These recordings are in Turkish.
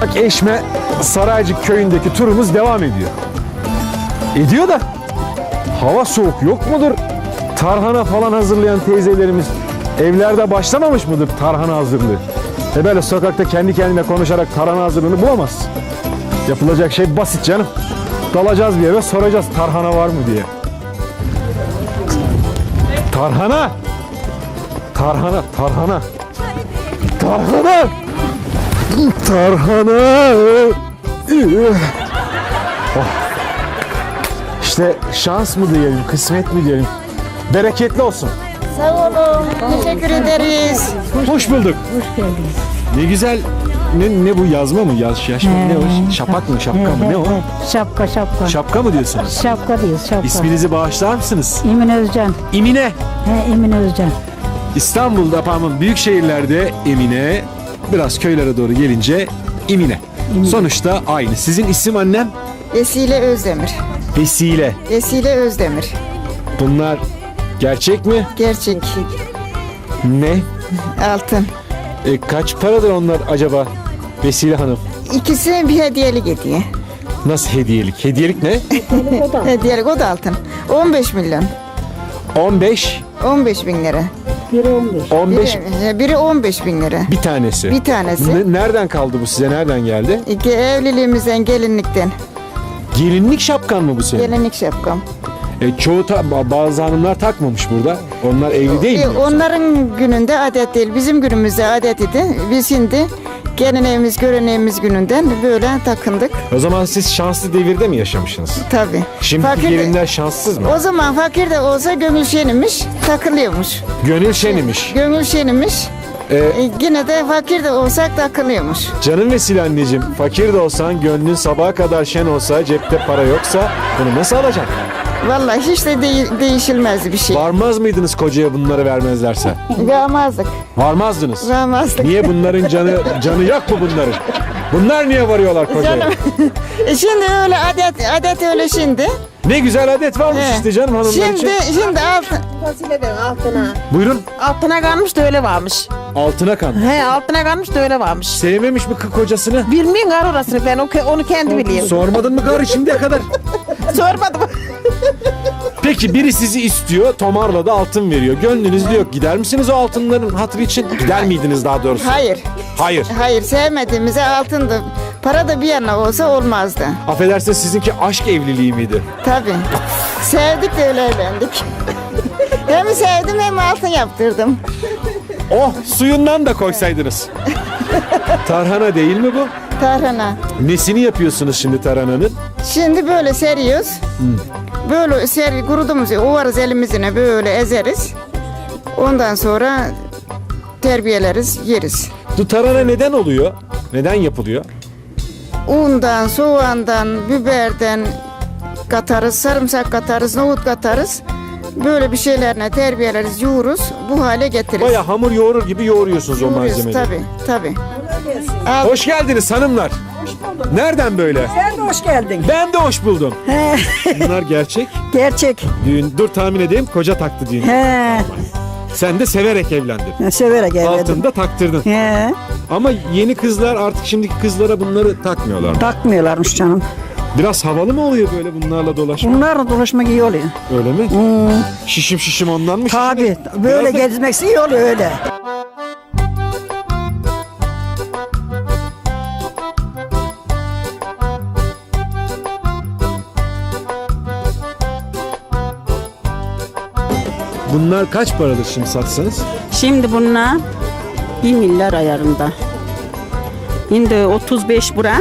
Bak Eşme Saraycık köyündeki turumuz devam ediyor. Ediyor da hava soğuk yok mudur? Tarhana falan hazırlayan teyzelerimiz evlerde başlamamış mıdır tarhana hazırlığı? E böyle sokakta kendi kendine konuşarak tarhana hazırlığını bulamazsın. Yapılacak şey basit canım. Dalacağız bir eve soracağız tarhana var mı diye. Tarhana! Tarhana, tarhana. Tarhana! Tarhana! Oh. İşte şans mı diyelim, kısmet mi diyelim. Bereketli olsun. Sağ olun. Teşekkür ederiz. Hoş bulduk. Hoş geldiniz. Ne güzel. Ne, ne bu yazma mı? Yaş, yaş mı? Ne o? Şapak mı? Şapka mı? Ne o? Şapka şapka. Şapka mı diyorsunuz? Şapka diyoruz şapka. İsminizi bağışlar mısınız? Emin Özcan. İmine. He, Emin Özcan. İstanbul'da pardon büyük şehirlerde Emine, biraz köylere doğru gelince İmine. Sonuçta aynı. Sizin isim annem? Vesile Özdemir. Vesile. Vesile Özdemir. Bunlar gerçek mi? Gerçek. Ne? Altın. E, kaç paradır onlar acaba? Vesile Hanım. İkisi bir hediyelik hediye. Nasıl hediyelik? Hediyelik ne? Hediyelik o da altın. 15 milyon. 15. 15 bin lira. Biri 15. 15 Biri, biri 15 bin lira. bir tanesi. Bir tanesi. Ne- nereden kaldı bu size? Nereden geldi? İki evliliğimizden gelinlikten. Gelinlik şapkan mı bu senin? Gelinlik şapkam. E, çoğu ta- ba- bazı hanımlar takmamış burada. Onlar evli değil E, mi? onların gününde adet değil. Bizim günümüzde adet idi. Biz şimdi geleneğimiz, göreneğimiz gününden böyle takındık. O zaman siz şanslı devirde mi yaşamışsınız? Tabii. Şimdiki Fakir de- gelinler şanssız mı? O zaman fakir de olsa gönül şenimiş, takılıyormuş. Gönül şenimiş. Gönül şenimiş, E, e, yine de fakir de olsak takılıyormuş. canım vesile anneciğim, fakir de olsan, gönlün sabaha kadar şen olsa, cepte para yoksa bunu nasıl alacaksın? Vallahi hiç de deği- değişilmezdi bir şey. Varmaz mıydınız kocaya bunları vermezlerse? Varmazdık, Varmazdınız. varmazdık. Niye bunların canı canı yok mu bunların? Bunlar niye varıyorlar kocaya? Canım. E şimdi öyle adet, adet öyle şimdi. Ne güzel adet varmış He. işte canım hanımlar Şimdi, için. şimdi altın. Fasulyeden altına. Buyurun. Altına kalmış da öyle varmış. Altına kan. He altına kalmış da öyle varmış. Sevmemiş mi kocasını? Bilmiyorum gar orasını ben onu kendi biliyorum. Sormadın mı karı şimdiye kadar? Sormadım. Peki biri sizi istiyor, Tomarla da altın veriyor. Gönlünüz diyor. Gider misiniz o altınların hatırı için? Gider miydiniz daha doğrusu? Hayır, Hayır. hayır sevmediğimize altındı. Para da bir yana olsa olmazdı. Affedersiniz sizinki aşk evliliği miydi? Tabii. Sevdik de öyle evlendik. hem sevdim hem altın yaptırdım. Oh suyundan da koysaydınız. Tarhana değil mi bu? Tarhana. Nesini yapıyorsunuz şimdi tarhananın? Şimdi böyle seriyoruz. Böyle seri kurudumuzu ovarız elimizine böyle ezeriz. Ondan sonra terbiyeleriz, yeriz. Bu tarhana neden oluyor? Neden yapılıyor? Undan, soğandan, biberden katarız, sarımsak katarız, nohut katarız. Böyle bir şeylerine terbiyeleriz, yoğururuz, bu hale getiririz. Baya hamur yoğurur gibi yoğuruyorsunuz o Yoğuruyoruz, malzemeleri. tabii, tabii. Al, Hoş geldiniz hanımlar. Nereden böyle? Sen de hoş geldin. Ben de hoş buldum. Bunlar gerçek. Gerçek. Düğün, dur tahmin edeyim koca taktı düğün. He. Sen de severek evlendin. Severek evlendim. Altında taktırdın. He. Ama yeni kızlar artık şimdiki kızlara bunları takmıyorlar. Takmıyorlarmış canım. Biraz havalı mı oluyor böyle bunlarla dolaşmak? Bunlarla dolaşmak iyi oluyor. Öyle mi? Şişim şişim ondan mı? Tabi. şişim? Böyle gezmek iyi oluyor öyle. Bunlar kaç paradır şimdi satsanız? Şimdi bunlar 1 milyar ayarında. Şimdi 35 bura.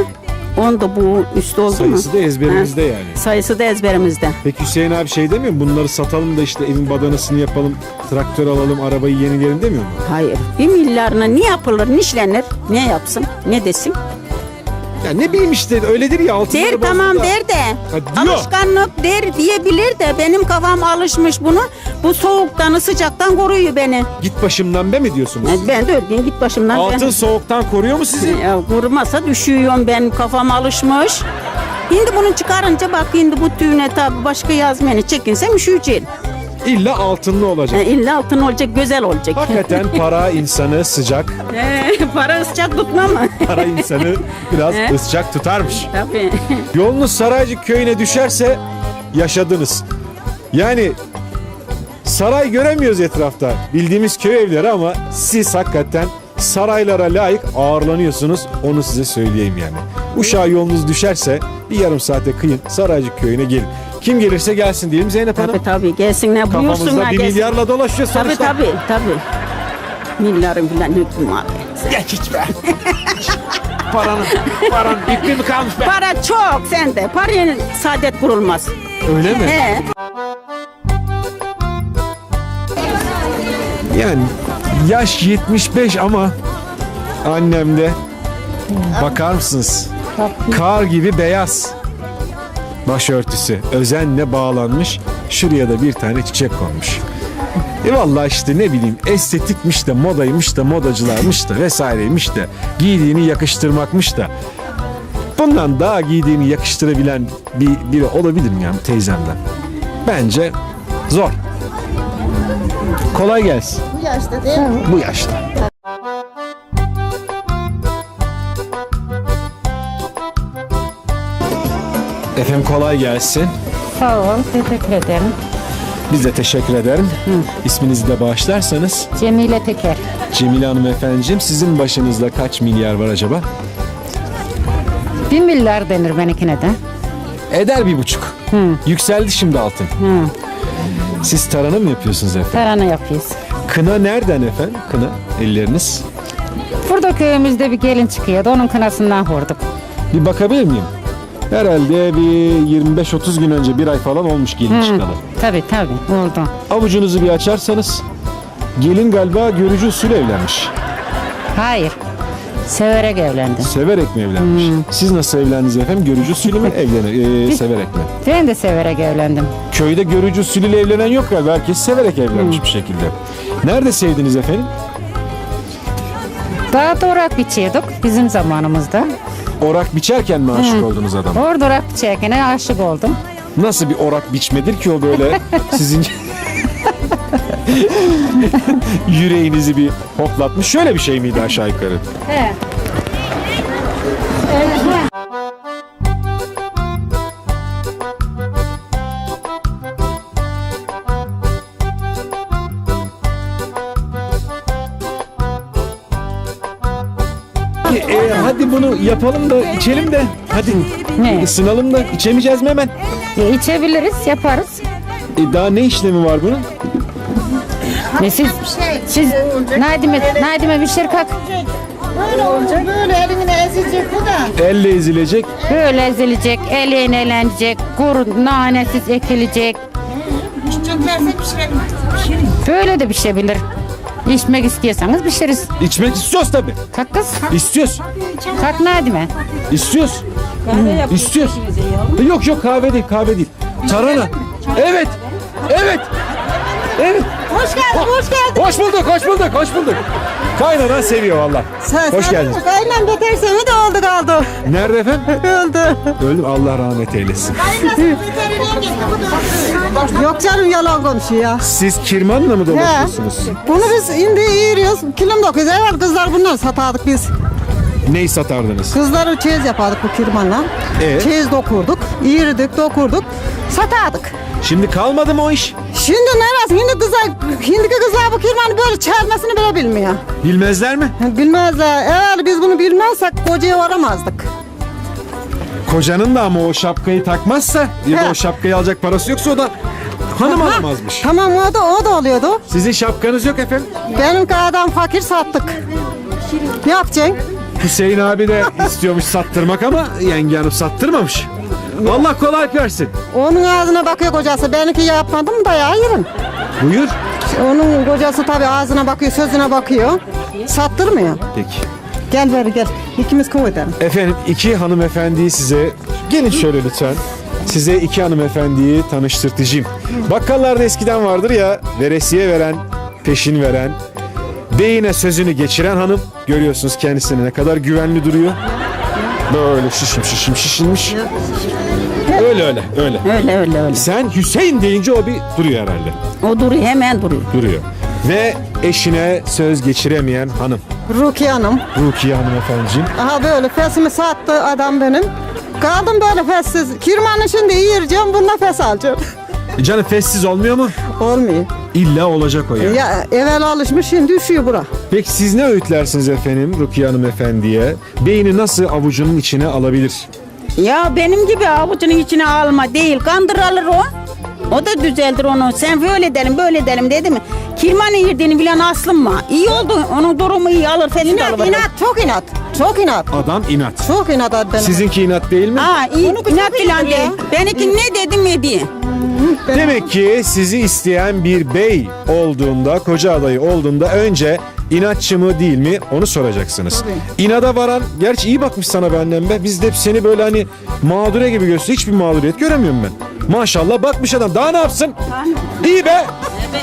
Onda bu üstü oldu mu? Sayısı da ezberimizde Ha, yani. Sayısı da ezberimizde. Peki Hüseyin abi şey demiyor mu? Bunları satalım da işte evin badanasını yapalım, traktör alalım, arabayı yenileyelim demiyor mu? Hayır. 1 milyarına ne yapılır, ne işlenir, ne yapsın, ne desin? Ya ne bileyim işte öyledir ya altınları Der tamam der de. Ha, diyor. Alışkanlık der diyebilir de benim kafam alışmış bunu. Bu soğuktan, sıcaktan koruyor beni. Git başımdan be mi diyorsunuz? Yani Ben de öldüm git başımdan. Altın ben. soğuktan koruyor mu sizi? Ya, kurumasa düşüyorum ben kafam alışmış. Şimdi bunu çıkarınca bak şimdi bu tüyüne tabi başka yazmayını çekinsem üşüyeceğim. İlla altınlı olacak. E, illa altın olacak, güzel olacak. Hakikaten para insanı sıcak, E, para ıscak tutma mı? para insanı biraz He? sıcak tutarmış. Tabii. Yolunuz Saraycık köyüne düşerse yaşadınız. Yani saray göremiyoruz etrafta. Bildiğimiz köy evleri ama siz hakikaten saraylara layık ağırlanıyorsunuz. Onu size söyleyeyim yani. Uşağa yolunuz düşerse bir yarım saate kıyın Saraycık köyüne gelin. Kim gelirse gelsin diyelim Zeynep Hanım. Tabii tabii gelsinler Kafamızda buyursunlar bir gelsin. milyarla dolaşıyor Tabii sonuçta. tabii tabii. Milyarın falan hüküm abi. Geç hiç be. paranın, paranın hükmü mü kalmış be? Para çok sende. Parayla saadet kurulmaz. Öyle mi? He. Yani yaş 75 ama annemde bakar mısınız? Kar gibi beyaz başörtüsü özenle bağlanmış. Şuraya da bir tane çiçek konmuş. E vallahi işte ne bileyim estetikmiş de modaymış da modacılarmış da vesaireymiş de giydiğini yakıştırmakmış da bundan daha giydiğini yakıştırabilen bir biri olabilir mi yani teyzemden? Bence zor. Kolay gelsin. Bu yaşta değil mi? Bu yaşta. Efendim kolay gelsin. Sağ ol, teşekkür ederim. Biz de teşekkür ederim. İsminizi de bağışlarsanız. Cemile Teker. Cemile Hanım efendiciğim sizin başınızda kaç milyar var acaba? Bir milyar denir benimkine de. Eder bir buçuk. Yükseldi şimdi altın. Siz tarhana mı yapıyorsunuz efendim? Tarhana yapıyoruz. Kına nereden efendim? Kına elleriniz. Burada köyümüzde bir gelin çıkıyordu. Onun kınasından vurduk. Bir bakabilir miyim? Herhalde bir 25-30 gün önce bir ay falan olmuş gelin çıkalı. Tabii tabii oldu. Avucunuzu bir açarsanız gelin galiba görücü usulü evlenmiş. Hayır. Severek evlendim. Severek mi evlenmiş? Siz nasıl evlendiniz efendim? Görücü usulü mü evlenir? Ee, severek mi? Ben de severek evlendim. Köyde görücü usulüyle evlenen yok galiba. Herkes severek evlenmiş bir şekilde. Nerede sevdiniz efendim? Daha doğrak biçiyorduk bizim zamanımızda. Orak biçerken mi aşık oldunuz adama? Orada orak biçerken aşık oldum. Nasıl bir orak biçmedir ki o böyle sizin yüreğinizi bir hoplatmış. Şöyle bir şey miydi aşağı yukarı? He. E, bunu yapalım da içelim de. Hadi Ne? ısınalım da içemeyeceğiz mi hemen? E, içebiliriz, yaparız. E, daha ne işlemi var bunun? E, siz, siz Nadime, Nadime bir şey kalk. Böyle olacak. Böyle elini ezecek bu da. Elle ezilecek. Böyle ezilecek, eleğine elenecek, kuru nanesiz ekilecek. Çöklerse pişirelim. Böyle de pişebilir. İçmek istiyorsanız pişiririz. İçmek istiyoruz tabii. Kalk kız. İstiyoruz. Kalk Nadime. İstiyoruz. İstiyoruz. Yok yok kahve değil kahve değil. Tarhana. Evet. Evet. Evet. Hoş geldin, hoş geldin. Hoş bulduk, hoş bulduk, hoş bulduk. Kaynanan seviyor valla. Hoş geldiniz. Aynen beter seni de oldu kaldı. Nerede efendim? Öldü. Öldüm. Allah rahmet eylesin. Yok canım yalan konuşuyor ya. Siz kirmanla mı dolaşıyorsunuz? Bunu biz indi yiyiriyoruz. Kilim dokuyoruz. Evet kızlar bundan satardık biz. Neyi satardınız? Kızları çeyiz yapardık bu kirmanla. Ee? Çeyiz dokurduk. Yiyirdik, dokurduk. Satardık. Şimdi kalmadı mı o iş? Şimdi neresi? Hindi kızlar, hindiki kızlar bu kirmanı böyle çevirmesini bile bilmiyor. Bilmezler mi? Bilmezler. Eğer biz bunu bilmezsek kocaya varamazdık. Kocanın da ama o şapkayı takmazsa ya da o şapkayı alacak parası yoksa o da hanım Ha, alamazmış. Tamam o da o da oluyordu. Sizin şapkanız yok efendim. Benimki adam fakir sattık. Ne yapacaksın? Hüseyin abi de istiyormuş sattırmak ama yenge hanım sattırmamış. Allah kolaylık versin. Onun ağzına bakıyor kocası. Benimki yapmadım da ya yerim. Buyur. Onun kocası tabii ağzına bakıyor, sözüne bakıyor. Sattırmıyor. Peki. Gel beri gel. İkimiz kuvvetelim. Efendim iki hanımefendiyi size gelin şöyle lütfen. Size iki hanımefendiyi tanıştırtacağım. Bakkallarda eskiden vardır ya veresiye veren, peşin veren, beyine sözünü geçiren hanım. Görüyorsunuz kendisine ne kadar güvenli duruyor. Böyle şişim şişim şişinmiş. Öyle öyle öyle. Öyle öyle öyle. Sen Hüseyin deyince o bir duruyor herhalde. O duruyor hemen duruyor. Duruyor. Ve eşine söz geçiremeyen hanım. Rukiye Hanım. Rukiye Hanım efendiciğim. Aha böyle fesimi sattı adam benim. Kaldım böyle fessiz. Kirmanı şimdi yiyeceğim, bu nefes alacağım. E Canım fessiz olmuyor mu? Olmuyor. İlla olacak o yani. Ya evvel alışmış, şimdi üşüyor bura. Peki siz ne öğütlersiniz efendim Rukiye Hanım efendiye? Beyni nasıl avucunun içine alabilir? Ya benim gibi avucunun içine alma değil. Kandır alır o. O da düzeldir onu. Sen böyle edelim böyle edelim dedi mi? Kirmanı yediğini bilen aslım mı? İyi oldu. Onun durumu iyi alır. İnat, alır. inat, çok inat. Çok inat. Adam inat. Çok inat adam. Sizinki inat değil mi? Ha iyi. İnat ya. değil. Benimki ne dedim yedi. Demek ki sizi isteyen bir bey olduğunda, koca adayı olduğunda önce inatçı mı değil mi onu soracaksınız. İnada varan, gerçi iyi bakmış sana be annem be. Biz de hep seni böyle hani mağdure gibi gösteriyor. Hiçbir mağduriyet göremiyorum ben. Maşallah bakmış adam. Daha ne yapsın? İyi be.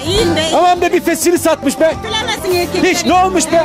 İyi be. Aman be bir fesini satmış be. Bilemezsin erkekleri. Hiç ne olmuş be?